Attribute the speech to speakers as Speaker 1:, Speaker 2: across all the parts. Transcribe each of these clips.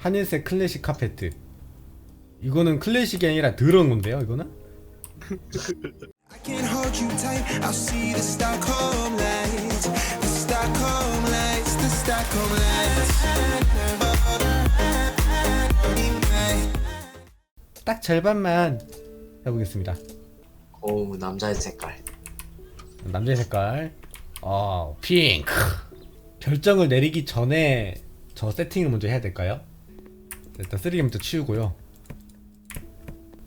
Speaker 1: 하늘색 클래식 카페트. 이거는 클래식이 아니라 더러운 건데요, 이거는?
Speaker 2: I can hold you tight. I'll see the Stockholm lights. The Stockholm lights. The Stockholm lights.
Speaker 1: 딱 절반만 해보겠습니다.
Speaker 3: 오 남자의 색깔
Speaker 1: 남자의 색깔. 어, 핑크. 결정을 내리기 전에 저 세팅을 먼저 해야 될까요? 일단 쓰레기부터 치우고요.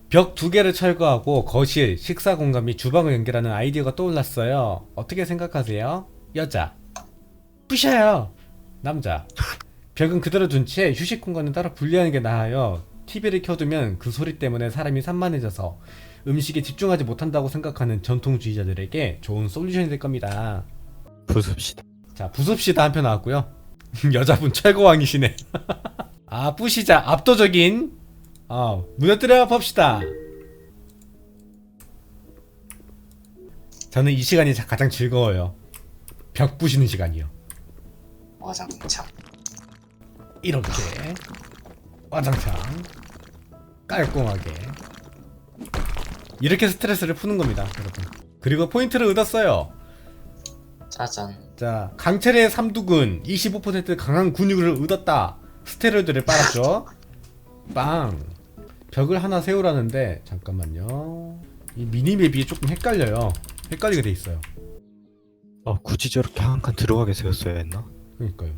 Speaker 1: 벽 두 개를 철거하고 거실, 식사 공간 및 주방을 연결하는 아이디어가 떠올랐어요. 어떻게 생각하세요? 여자. 부셔요. 남자. 벽은 그대로 둔 채 휴식 공간은 따로 분리하는 게 나아요. TV를 켜두면 그 소리 때문에 사람이 산만해져서 음식에 집중하지 못한다고 생각하는 전통주의자들에게 좋은 솔루션이 될 겁니다.
Speaker 4: 부숩시다.
Speaker 1: 자, 부숩시다 한 편 나왔고요. 여자분 최고왕이시네. 아, 부시자 압도적인 어, 무너뜨려 봅시다. 저는 이 시간이 자- 가장 즐거워요. 벽 부시는 시간이요.
Speaker 3: 와장창
Speaker 1: 이렇게 와장창 깔끔하게 이렇게 스트레스를 푸는 겁니다, 여러분. 그리고 포인트를 얻었어요.
Speaker 3: 짜잔
Speaker 1: 자, 강철의 삼두근 25% 강한 근육을 얻었다. 스테로이드를 빨았죠. 빵. 벽을 하나 세우라는데 잠깐만요. 이 미니맵이 조금 헷갈려요. 헷갈리게 돼 있어요.
Speaker 4: 아 굳이 저렇게 한 칸 들어가게 세웠어야 했나?
Speaker 1: 그러니까요.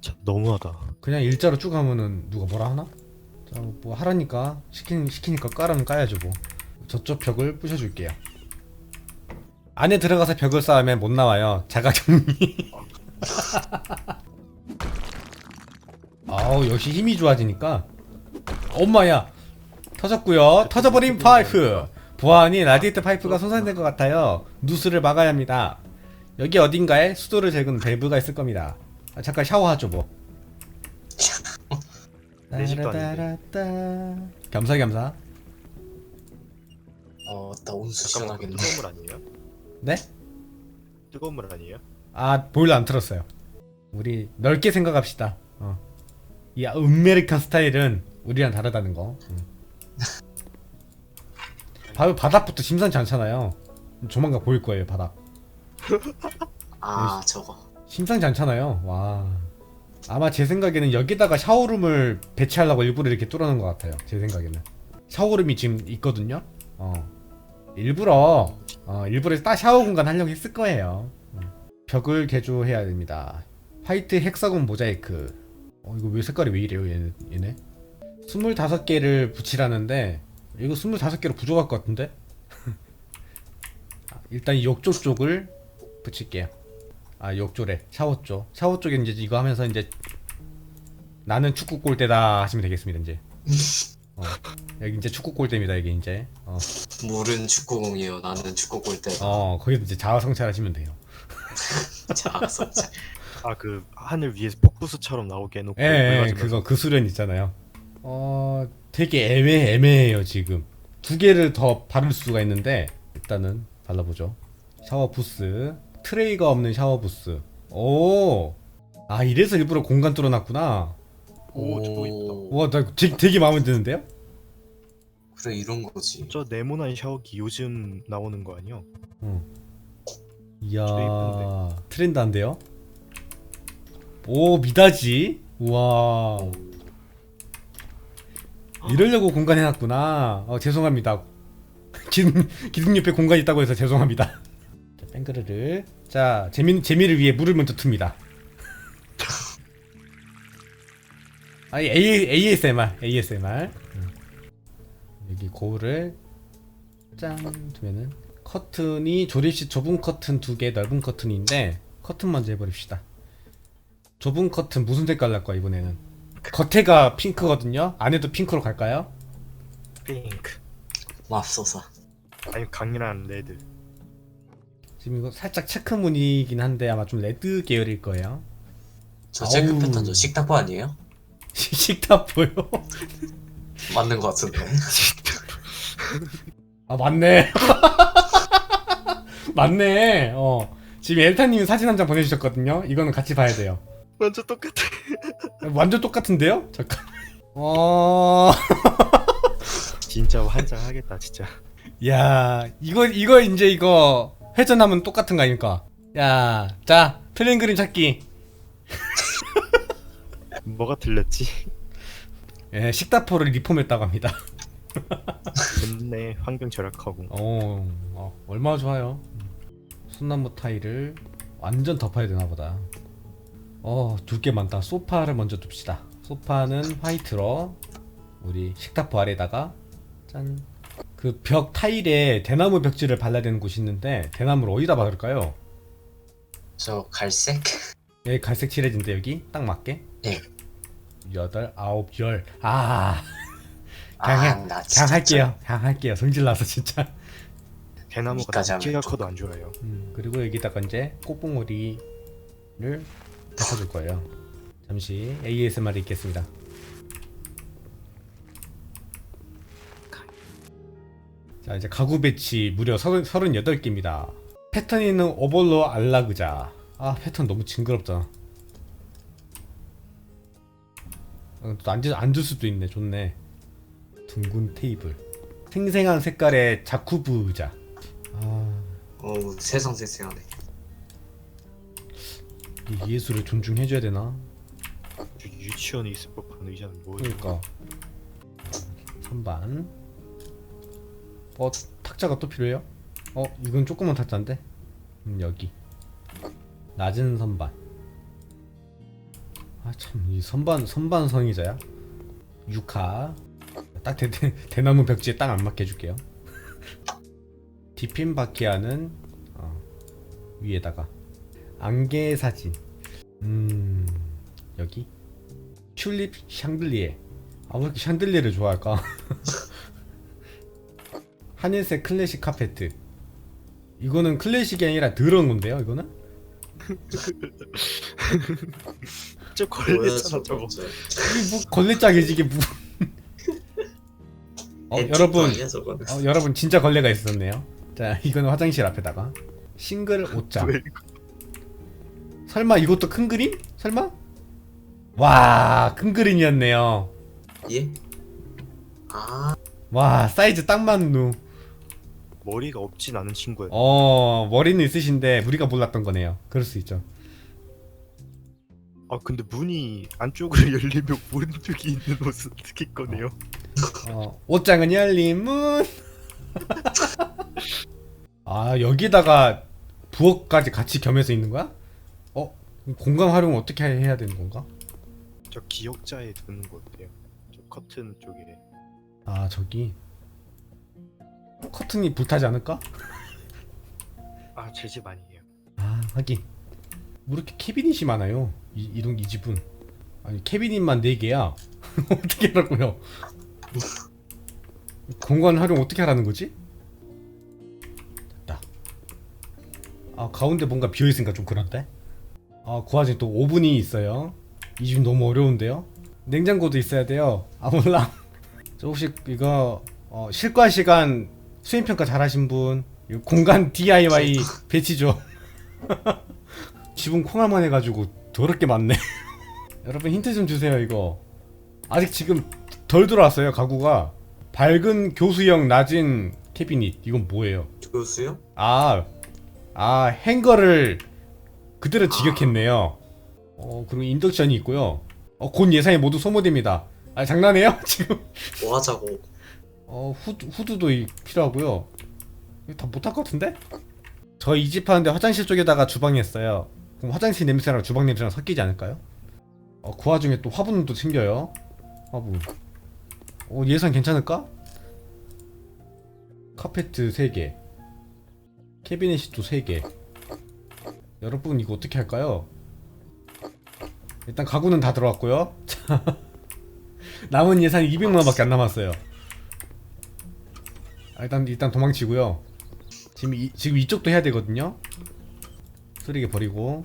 Speaker 4: 참 너무하다.
Speaker 1: 그냥 일자로 쭉 하면은 누가 뭐라 하나? 자, 뭐 하라니까 시키, 시키니까 까라면 까야죠 뭐. 저쪽 벽을 부셔줄게요. 안에 들어가서 벽을 쌓으면 못 나와요. 자가격리. 아우 역시 힘이 좋아지니까. 엄마야. 터졌고요. 터져버린 파이프. 보안이 라디에이터 파이프가 손상된 것 같아요. 누수를 막아야 합니다. 여기 어딘가에 수도를 제거는 밸브가 있을 겁니다. 아, 잠깐 샤워하죠 뭐.
Speaker 4: 내 집도 아닌데.
Speaker 1: 따라따라따. 겸사겸사.
Speaker 3: 어 나 온수
Speaker 4: 잠깐만
Speaker 3: 시원하겠네
Speaker 4: 뜨거운 물 아니에요?
Speaker 1: 네?
Speaker 4: 뜨거운 물 아니에요?
Speaker 1: 아 보일러 안 틀었어요. 우리 넓게 생각합시다. 어. 이 은메리칸 스타일은 우리랑 다르다는 거. 응. 바로 바닥부터 심상치 않잖아요. 조만간 보일 거예요 바닥.
Speaker 3: 아 저거
Speaker 1: 심상치 않잖아요. 와. 아마 제 생각에는 여기다가 샤워룸을 배치하려고 일부러 이렇게 뚫어놓은 것 같아요. 제 생각에는. 샤워룸이 지금 있거든요. 어. 일부러, 어, 일부러 딱 샤워 공간 하려고 했을 거예요. 어. 벽을 개조해야 됩니다. 화이트 헥사곤 모자이크. 어, 이거 왜 색깔이 왜 이래요, 얘네? 얘네? 25개를 붙이라는데, 이거 25개로 부족할 것 같은데? 아, 일단 이 욕조 쪽을 붙일게요. 아 욕조래 샤워 쪽 샤워 쪽에 이제 이거 하면서 이제 나는 축구 골대다 하시면 되겠습니다 이제 어, 여기 이제 축구 골대입니다 여기 이제 어,
Speaker 3: 물은 축구공이요 나는 축구 골대
Speaker 1: 어 거기서 이제 자아성찰하시면 돼요
Speaker 3: 자서
Speaker 4: 아 그 하늘 위에서 폭부수처럼 나오게 해놓고
Speaker 1: 예, 예 그거 그 수련 있잖아요 어 되게 애매 애매해요 지금 두 개를 더 바를 수가 있는데 일단은 발라보죠 샤워 부스 트레이가 없는 샤워 부스 오 아 이래서 일부러 공간 뚫어놨구나
Speaker 4: 오 저거 있다.
Speaker 1: 와, 나 되게, 되게 마음에 드는데요?
Speaker 3: 그래 이런 거지
Speaker 4: 저 네모난 샤워기 요즘 나오는 거 아니요?
Speaker 1: 응. 이야,
Speaker 4: 이쁜데.
Speaker 1: 트렌드한데요? 오, 미다지? 우와. 이러려고 공간 해놨구나. 어, 죄송합니다. 기둥, 기둥 옆에 공간 있다고 해서 죄송합니다. 자, 뺑그르를. 자, 재미, 재미를 위해 물을 먼저 틉니다. 아, A, ASMR, ASMR. 응. 여기 거울을 짠 두면은 커튼이 조립식 좁은 커튼 두 개, 넓은 커튼인데 커튼 먼저 해버립시다. 좁은 커튼 무슨 색깔 날 거야 이번에는? 겉에가 핑크거든요. 안에도 핑크로 갈까요?
Speaker 4: 핑크.
Speaker 3: 맙소사
Speaker 4: 아니 강렬한 레드.
Speaker 1: 지금 이거 살짝 체크 무늬이긴 한데 아마 좀 레드 계열일 거예요.
Speaker 3: 저 체크
Speaker 1: 아우.
Speaker 3: 패턴 저 식탁보 아니에요?
Speaker 1: 식탁 보여?
Speaker 3: 맞는 거 같은데
Speaker 1: 아 맞네. 맞네. 어 지금 엘타님이 사진 한 장 보내주셨거든요. 이거는 같이 봐야 돼요.
Speaker 4: 완전 똑같아.
Speaker 1: 완전 똑같은데요? 잠깐. 어.
Speaker 4: 진짜 환장하겠다 진짜.
Speaker 1: 야, 이거 이거 이제 이거 회전하면 똑같은 거 아닙니까? 야, 자 틀린 그림 찾기.
Speaker 4: 뭐가 들렸지?
Speaker 1: 예, 식다포를 리폼했다고 합니다.
Speaker 4: 좋네 환경 절약하고.
Speaker 1: 어, 어 얼마나 좋아요. 소나무 타일을 완전 덮어야 되나 보다. 어, 둘게 많다. 소파를 먼저 둡시다. 소파는 화이트로 우리 식탁보 아래다가 짠. 그 벽 타일에 대나무 벽지를 발라야 되는 곳이 있는데 대나무를 어디다 바를까요?
Speaker 3: 저 갈색?
Speaker 1: 여기 갈색 칠해진대 여기 딱 맞게.
Speaker 3: 네.
Speaker 1: 여덟, 아홉, 열. 아, 그냥 해.
Speaker 3: 아, 나 진짜.
Speaker 1: 그냥 할게요. 그냥 할게요. 성질 나서 진짜.
Speaker 4: 대나무가
Speaker 3: 여기까지 하면
Speaker 4: 키가
Speaker 3: 좀-
Speaker 4: 커도 안 좋아요.
Speaker 1: 음, 그리고 여기다가 이제 꽃봉오리를 덮어줄 거예요. 잠시 ASMR 있겠습니다. 자 이제 가구 배치 무려 30, 38개입니다. 패턴 있는 오벌로 알라그자. 아 패턴 너무 징그럽잖아. 어, 또 앉을, 앉을 수도 있네. 좋네. 둥근 테이블. 생생한 색깔의 자쿠부 의자. 아
Speaker 3: 어우, 세상 세상하네.
Speaker 1: 이 예술을 존중해줘야 되나?
Speaker 4: 저 유치원에 있을 법한 의자는 뭐예요?
Speaker 1: 그러니까 선반 어 탁자가 또 필요해요? 어 이건 조그만 탁자인데? 음 여기 낮은 선반 아 참 이 선반 선반 성의자야? 육하 딱 대, 대, 대나무 벽지에 딱 안 맞게 해줄게요 디핀 바퀴아는 어, 위에다가 안개 사진 음 여기 튤립 샹들리에 아왜 이렇게 샹들리에를 좋아할까? 하늘색 클래식 카페트 이거는 클래식이 아니라 더러운 건데요 이거는?
Speaker 4: 저
Speaker 3: 뭐야,
Speaker 4: 걸렸잖아 저거.
Speaker 3: 저
Speaker 1: 이게 뭐 걸레짝이지 이게 뭐 어, 여러분
Speaker 3: 아니야.
Speaker 1: 어, 여러분 진짜 걸레가 있었네요 자 이거는 화장실 앞에다가 싱글 옷장
Speaker 4: 왜?
Speaker 1: 설마 이것도 큰 그림? 설마? 와 큰 그림이었네요
Speaker 3: 예? 아,
Speaker 1: 와 사이즈 딱 맞는 누
Speaker 4: 머리가 없진 않은 친구예요.
Speaker 1: 어 머리는 있으신데 우리가 몰랐던 거네요 그럴 수 있죠
Speaker 4: 아 근데 문이 안쪽으로 열리면 오른쪽에 있는 옷은 어떻게 꺼내요?
Speaker 1: 어, 옷장은 열린 문. 아 여기다가 부엌까지 같이 겸해서 있는 거야? 어 공간 활용 어떻게 해야 되는 건가?
Speaker 4: 저 기역자에 두는 거 어때요? 저 커튼 쪽에
Speaker 1: 아 저기 커튼이 불타지 않을까?
Speaker 4: 아 제 집 아니에요.
Speaker 1: 아 하긴 뭐 이렇게 캐비닛이 많아요 이, 이동 이 집은 아니 캐비닛만 4개야 어떻게 하라고요 공간 활용 어떻게 하라는 거지? 됐다 아 가운데 뭔가 비어있으니까 좀 그런데 아 그 와중에 또 오븐이 있어요 이 집 너무 어려운데요 냉장고도 있어야 돼요 아 몰라 저 혹시 이거 어, 실과 시간 수행 평가 잘하신 분 공간 DIY 배치 좀 집은 콩알만 해가지고 더럽게 많네. 여러분 힌트 좀 주세요 이거. 아직 지금 덜 들어왔어요 가구가. 밝은 교수형 낮은 캐비닛 이건 뭐예요?
Speaker 3: 교수요?
Speaker 1: 아, 아 행거를 그대로 직역했네요. 어 그리고 인덕션이 있고요. 어, 곧 예산이 모두 소모됩니다. 아 장난해요 지금?
Speaker 3: 뭐 하자고.
Speaker 1: 어 후드, 후드도 이- 필요하고요. 이거 다 못할 것 같은데? 저이집 하는데 화장실 쪽에다가 주방이 했어요. 그럼 화장실 냄새랑 주방 냄새랑 섞이지 않을까요? 어, 그 와중에 또 화분도 챙겨요. 화분. 어, 예산 괜찮을까? 카페트 3개. 캐비넷이 또 3개. 여러분 이거 어떻게 할까요? 일단 가구는 다 들어왔고요. 남은 예산이 200만 원밖에 안 남았어요. 아, 일단 일단 도망치고요. 지금 이, 지금 이쪽도 해야 되거든요. 쓰레기 버리고.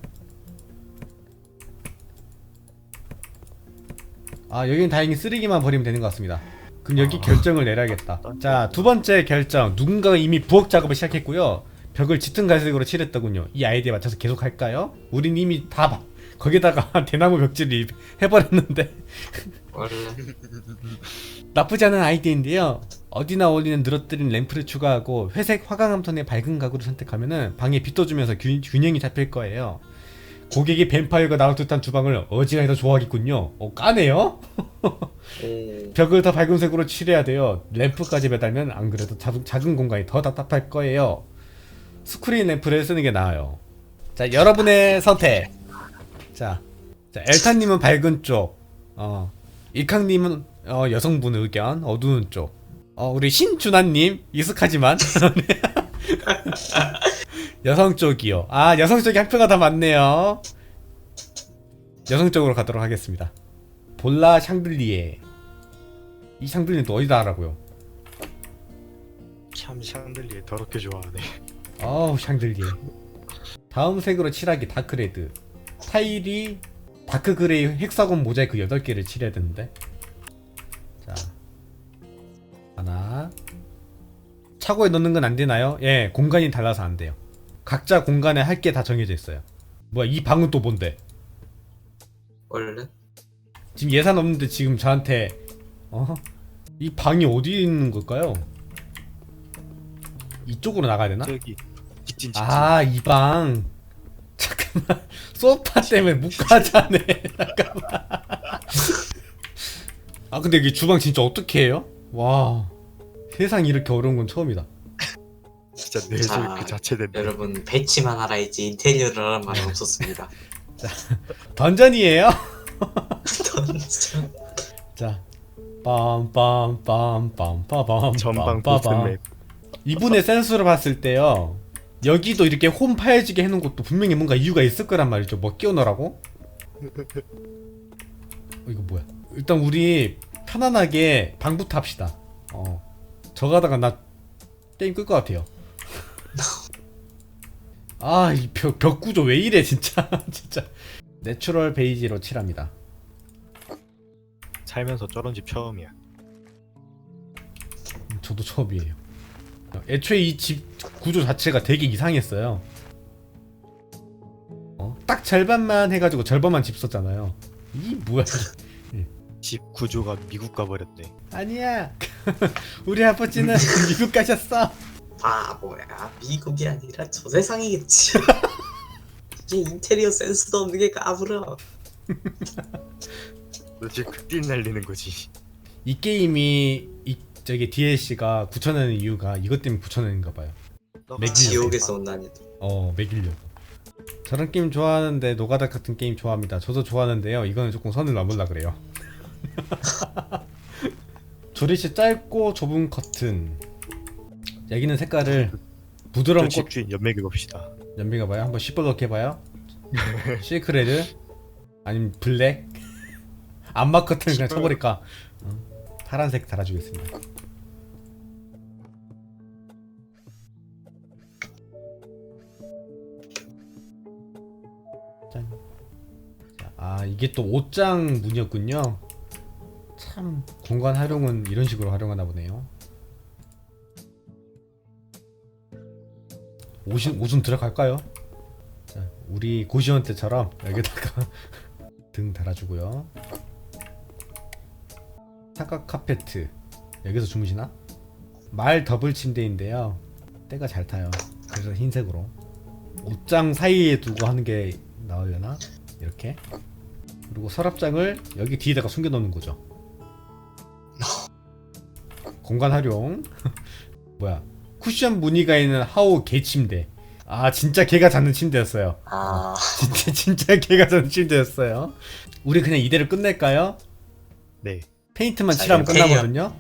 Speaker 1: 아 여기는 다행히 쓰레기만 버리면 되는 것 같습니다. 그럼 여기 결정을 내려야겠다. 자 두 번째 결정. 누군가가 이미 부엌 작업을 시작했고요. 벽을 짙은 갈색으로 칠했더군요. 이 아이디에 맞춰서 계속 할까요? 우린 이미 다 바- 거기다가 대나무 벽지를 해버렸는데 나쁘지 않은 아이디어인데요. 어디나 어울리는 늘어뜨린 램프를 추가하고 회색 화강암 톤의 밝은 가구를 선택하면은 방에 빛 떠주면서 균, 균형이 잡힐 거예요. 고객이 뱀파이어가 나올 듯한 주방을 어지간히 더 좋아하겠군요. 어, 까네요?
Speaker 3: 오,
Speaker 1: 벽을 더 밝은 색으로 칠해야 돼요. 램프까지 매달면 안 그래도 작은, 작은 공간이 더 답답할 거예요. 스크린 램프를 쓰는 게 나아요. 자, 여러분의 선택. 자, 자 엘타님은 밝은 쪽. 어, 이캉님은 어, 여성분 의견 어두운 쪽. 어, 우리 신준하님 익숙하지만 여성 쪽이요. 아, 여성 쪽이 한 표가 더 많네요. 여성 쪽으로 가도록 하겠습니다. 볼라 샹들리에. 이 샹들리는 또 어디다 하라고요?
Speaker 4: 참 샹들리에 더럽게 좋아하네.
Speaker 1: 어우 샹들리에. 다음 색으로 칠하기 다크레드. 타일이 다크 그레이 헥사곤 모자이크 8개를 칠해야 되는데. 자. 하나. 차고에 넣는 건 안 되나요? 예, 공간이 달라서 안 돼요. 각자 공간에 할 게 다 정해져 있어요. 뭐야, 이 방은 또 뭔데?
Speaker 3: 원래
Speaker 1: 지금 예산 없는데 지금 저한테 어? 이 방이 어디 있는 걸까요? 이쪽으로 나가야 되나?
Speaker 4: 저기 직진 직진.
Speaker 1: 아, 이 방. 잠깐만. 소파 때문에 못 가자네. 잠깐만. 아, 근데 이게 주방 진짜 어떻게 해요? 와. 세상 이렇게 어려운 건 처음이다.
Speaker 4: 진짜
Speaker 3: 자,
Speaker 4: 그 자체 된다.
Speaker 3: 여러분 배치만 하라 했지 인테리어를 하란 말은 없었습니다.
Speaker 1: 던전이에요?
Speaker 3: 던전.
Speaker 1: 자. 빰빰빰빰빰빰빰
Speaker 4: 전방
Speaker 1: 빰빰빰.
Speaker 4: 보스맵.
Speaker 1: 이분의 센스를 봤을 때요. 여기도 이렇게 홈 파여지게 해놓은 것도 분명히 뭔가 이유가 있을 거란 말이죠. 뭐 끼워넣으라고? 어, 이거 뭐야? 일단 우리 편안하게 방부터 합시다. 어. 저거 하다가 나 게임 끌 것 같아요. 아, 이 벽, 벽 구조 왜 이래, 진짜. 진짜. 내추럴 베이지로 칠합니다.
Speaker 4: 살면서 저런 집 처음이야.
Speaker 1: 음, 저도 처음이에요. 애초에 이 집 구조 자체가 되게 이상했어요. 어? 딱 절반만 해가지고 절반만 집 썼잖아요. 이 뭐야? 이게.
Speaker 4: 집 구조가 미국 가버렸네.
Speaker 1: 아니야. 우리 아버지는 미국 가셨어.
Speaker 3: 바보야 미국이 아니라 저 세상이겠지. 이게 인테리어 센스도 없는 게 까불어.
Speaker 4: 너 지금 극딜 날리는 거지.
Speaker 1: 이 게임이 이 저기 DLC가 9,000원인 이유가 이것 때문에 9,000원인가 봐요. 맥주.
Speaker 3: 지옥에서 온 난이도.
Speaker 1: 어, 매기려고. 저런 게임 좋아하는데 노가다 같은 게임 좋아합니다. 저도 좋아하는데요. 이거는 조금 선을 넘으려 그래요. 조리실 짧고 좁은 커튼. 여기는 색깔을 부드러운 저꽃
Speaker 4: 집주인 연맥해 봅시다.
Speaker 1: 연비가 봐요. 한번 시뻘겋게 봐요. 실크레드 아니면 블랙 암막 커튼 그냥 쳐버릴까? 어, 파란색 달아주겠습니다. 아 이게 또 옷장 문이었군요. 참 공간 활용은 이런 식으로 활용하나 보네요. 옷은 옷은 들어갈까요? 자, 우리 고시원 때처럼 여기다가 등 달아주고요. 사각 카페트 여기서 주무시나? 말 더블 침대인데요. 때가 잘 타요. 그래서 흰색으로 옷장 사이에 두고 하는 게 나으려나? 이렇게 그리고 서랍장을 여기 뒤에다가 숨겨 놓는 거죠. 공간 활용 뭐야 쿠션 무늬가 있는 하우 개 침대. 아 진짜 개가 자는 침대였어요.
Speaker 3: 아
Speaker 1: 진짜 진짜 개가 자는 침대였어요. 우리 그냥 이대로 끝낼까요?
Speaker 4: 네.
Speaker 1: 페인트만
Speaker 3: 자,
Speaker 1: 칠하면
Speaker 3: 인테리어.
Speaker 1: 끝나거든요.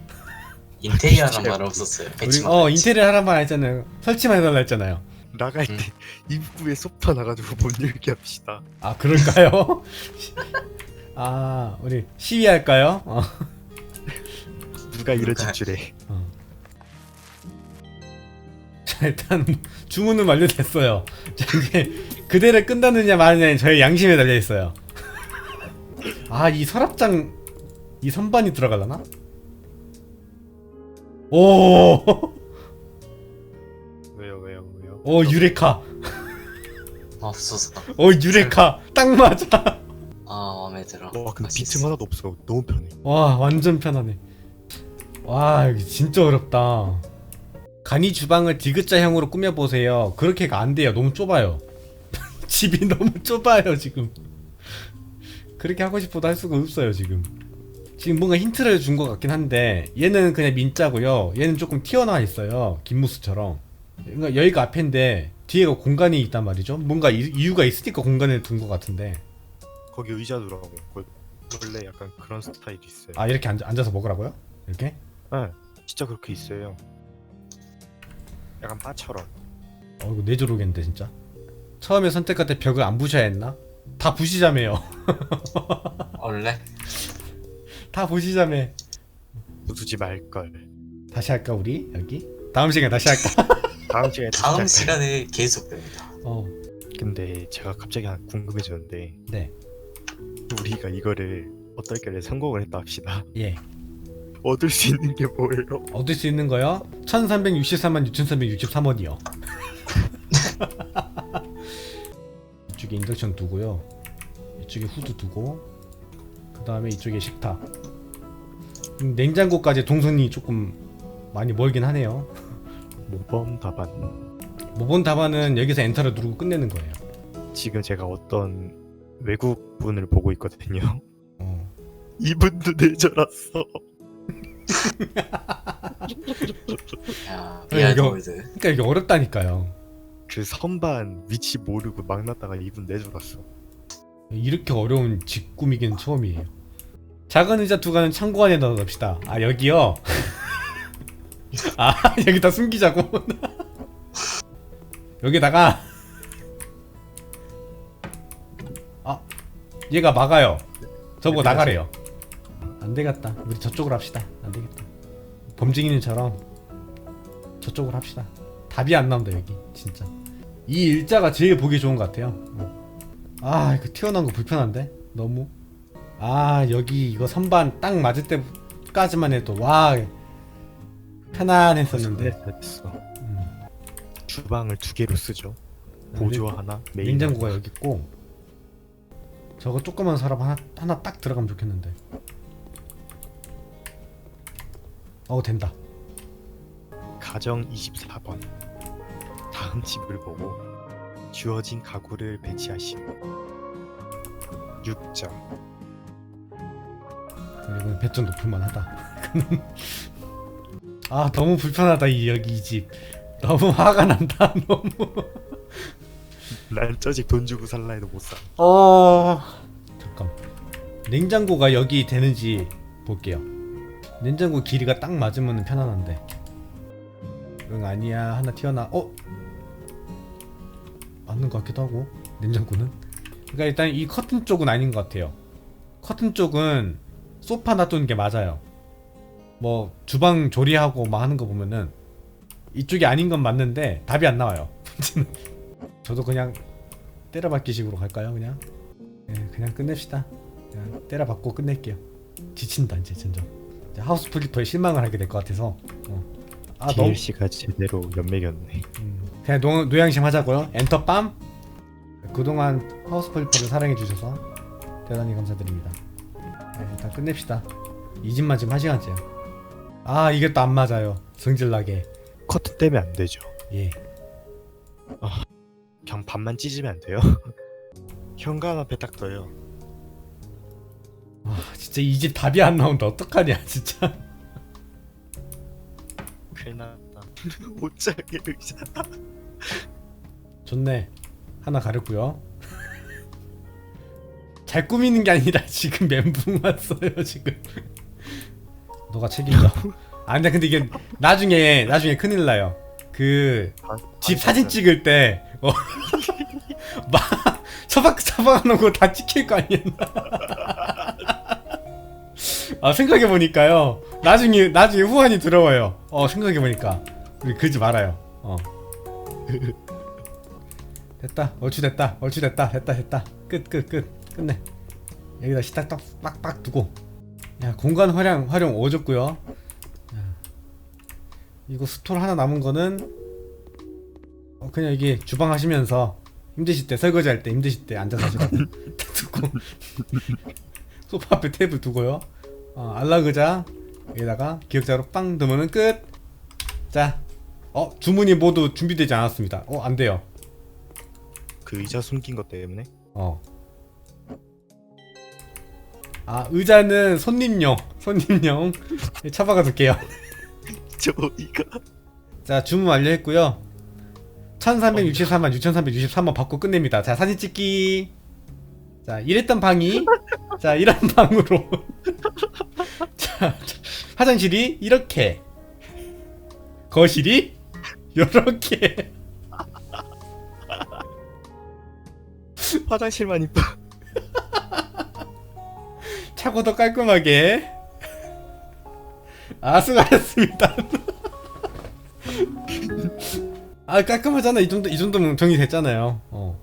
Speaker 3: 인테리어란 말 없었어요.
Speaker 1: 우리
Speaker 3: 배치만.
Speaker 1: 어. 인테리어 하란 말 했잖아요. 설치만 해달라 했잖아요.
Speaker 4: 나갈 때
Speaker 3: 음.
Speaker 4: 입구에 소파 나가지고 못 열게 합시다.
Speaker 1: 아 그럴까요? 아 우리 시위할까요? 어.
Speaker 4: 누가 이런
Speaker 3: 누가-
Speaker 4: 집주래?
Speaker 1: 어. 자 일단 주문은 완료됐어요. 자 이제 그대로 끝나느냐 마느냐는 저의 양심에 달려 있어요. 아 이 서랍장 이 선반이 들어가려나? 오,
Speaker 4: 왜요 왜요 왜요?
Speaker 1: 오 유레카.
Speaker 3: 없어서.
Speaker 1: 어 유레카. 딱 맞아.
Speaker 3: 아 마음에 들어.
Speaker 4: 와 근데
Speaker 3: 맛있어.
Speaker 4: 비틈 하나도 없어. 너무 편해.
Speaker 1: 와 완전 편하네. 와 여기 진짜 어렵다. 간이 주방을 디귿자형으로 꾸며보세요. 그렇게가 안 돼요. 너무 좁아요. 집이 너무 좁아요 지금. 그렇게 하고 싶어도 할 수가 없어요 지금. 지금 뭔가 힌트를 준 것 같긴 한데 얘는 그냥 민자고요. 얘는 조금 튀어나와 있어요. 김무수처럼 그러니까 여기가 앞인데 뒤에가 공간이 있단 말이죠 뭔가 이, 이유가 있으니까 공간에 둔 것 같은데
Speaker 4: 거기 의자 두라고. 거기 원래 약간 그런 스타일이 있어요.
Speaker 1: 아 이렇게 앉아, 앉아서 먹으라고요? 이렇게?
Speaker 4: 네, 진짜 그렇게 있어요. 약간 바처럼.
Speaker 1: 어 이거 내조르겠는데 진짜 처음에 선택할 때 벽을 안 부셔야 했나? 다 부시자매요
Speaker 3: 원래
Speaker 1: 다 부시자매
Speaker 4: 부수지 말 걸.
Speaker 1: 다시 할까 우리 여기? 다음 시간에 다시 할까?
Speaker 4: 다음 시간에
Speaker 3: 다음? 시간에 계속됩니다
Speaker 1: 어
Speaker 4: 근데 제가 갑자기 하나 궁금해졌는데
Speaker 1: 네.
Speaker 4: 우리가 이거를 어떨결에 성공을 했다 합시다.
Speaker 1: 예.
Speaker 4: 얻을 수 있는 게 뭐예요?
Speaker 1: 얻을 수 있는 거요? 1363만 6363원이요 이쪽에 인덕션 두고요 이쪽에 후드 두고 그 다음에 이쪽에 식탁 음, 냉장고까지 동선이 조금 많이 멀긴 하네요
Speaker 4: 모범 답안.
Speaker 1: 모본 답안은 여기서 엔터를 누르고 끝내는 거예요
Speaker 4: 지금 제가 어떤 외국 분을 보고 있거든요.
Speaker 1: 어.
Speaker 4: 이분도 내절았어.
Speaker 3: 야
Speaker 1: 네,
Speaker 3: 미안
Speaker 1: 이거- 그러니까 이게 어렵다니까요
Speaker 4: 그 선반 위치 모르고 막 났다가 이분 내절았어.
Speaker 1: 이렇게 어려운 집 꾸미기는 처음이에요. 작은 의자 두 가는 창고 안에 넣어놓읍시다. 아 여기요. 아 여기다 숨기자고. 여기다가 아 얘가 막아요. 저보고 나가래요. 안 되겠다. 우리 저쪽으로 합시다. 안 되겠다. 범증인처럼 저쪽으로 합시다. 답이 안 나온다 여기 진짜. 이 일자가 제일 보기 좋은 것 같아요. 뭐. 아 이거 튀어나온 거 불편한데 너무 아 여기 이거 선반 딱 맞을 때까지만 해도 와 편안했었는데
Speaker 4: 됐어.
Speaker 1: 음,
Speaker 4: 주방을 두 개로 쓰죠. 보조 하나, 메인
Speaker 1: 냉장고가
Speaker 4: 하나.
Speaker 1: 여기 있고 저거 조그만 사람 하나 하나 딱 들어가면 좋겠는데 어 된다
Speaker 4: 가정 24번. 다음 집을 보고 주어진 가구를 배치하시오. 6점.
Speaker 1: 이건 배점 높을 만하다 아 너무 불편하다 이 여기 이 집. 너무 화가 난다 너무.
Speaker 4: 난 저집 돈 주고 살라 해도 못 사.
Speaker 1: 어. 잠깐. 냉장고가 여기 되는지 볼게요. 냉장고 길이가 딱 맞으면 편안한데. 응 아니야. 하나 튀어나. 어? 맞는 것 같기도 하고 냉장고는. 그러니까 일단 이 커튼 쪽은 아닌 것 같아요. 커튼 쪽은 소파 놔두는 게 맞아요 뭐 주방 조리하고 막 하는 거 보면은 이쪽이 아닌 건 맞는데 답이 안 나와요. 저도 그냥 때려박기식으로 갈까요 그냥? 예, 그냥 끝냅시다. 그냥 때려박고 끝낼게요. 지친다 이제 점점 이제 하우스 플리퍼에 실망을 하게 될 것 같아서. 어. 아 너무
Speaker 4: DLC가 제대로 연맥였네.
Speaker 1: 음, 그냥 노, 노양심 하자고요. 엔터 빰! 그동안 하우스 플리퍼를 사랑해 주셔서 대단히 감사드립니다. 네, 일단 끝냅시다. 이 집만 지금 한 시간째요 아 이게 또 안 맞아요 승질나게
Speaker 4: 커튼 떼면 안 되죠.
Speaker 1: 예
Speaker 4: 그냥 반만 찢으면 안 돼요. 현관 앞에 딱 둬요.
Speaker 1: 아, 진짜 이 집 답이 안 나온다 어떡하냐 진짜
Speaker 4: 큰일 났다. 옷장에 의자.
Speaker 1: 좋네 하나 가렸고요 잘 꾸미는 게 아니라 지금 멘붕 왔어요 지금 너가 책임져. 아 근데 근데 이게 나중에 나중에 큰일 나요. 그 집 사진 찍을 때 어, 막 처박 처박하는 거다 찍힐 거 아니야 아 생각해 보니까요. 나중에 나중에 후환이 들어와요. 어 생각해 보니까. 우리 그러지 말아요. 어. 됐다. 얼추 됐다. 얼추 됐다. 됐다 됐다. 끝 끝 끝. 끝내. 여기다 식탁 딱 빡빡 두고 야 공간 활용 활용 오졌고요. 야, 이거 스토어 하나 남은 거는 어, 그냥 이게 주방 하시면서 힘드실 때 설거지 할 때 힘드실 때 앉아서 하시라고. 딱 두고. 소파 앞에 테이블 두고요. 어, 안락의자 여기다가 기억자로 빵 넣으면은 끝 자 어 주문이 모두 준비되지 않았습니다. 어 안 돼요.
Speaker 4: 그 의자 숨긴 것 때문에?
Speaker 1: 어. 아 의자는 손님용 손님용. 처박아 둘게요.
Speaker 4: 저희가
Speaker 1: 자 주문 완료했고요. 1363만 6363원 받고 끝냅니다. 자 사진 찍기. 자 이랬던 방이 자 이런 방으로. 자 자, 화장실이 이렇게. 거실이 요렇게.
Speaker 4: 화장실만 이뻐
Speaker 1: 차고도 깔끔하게. 아 수고하셨습니다. 아 깔끔하잖아. 이 정도 이 정도면 정리 됐잖아요. 어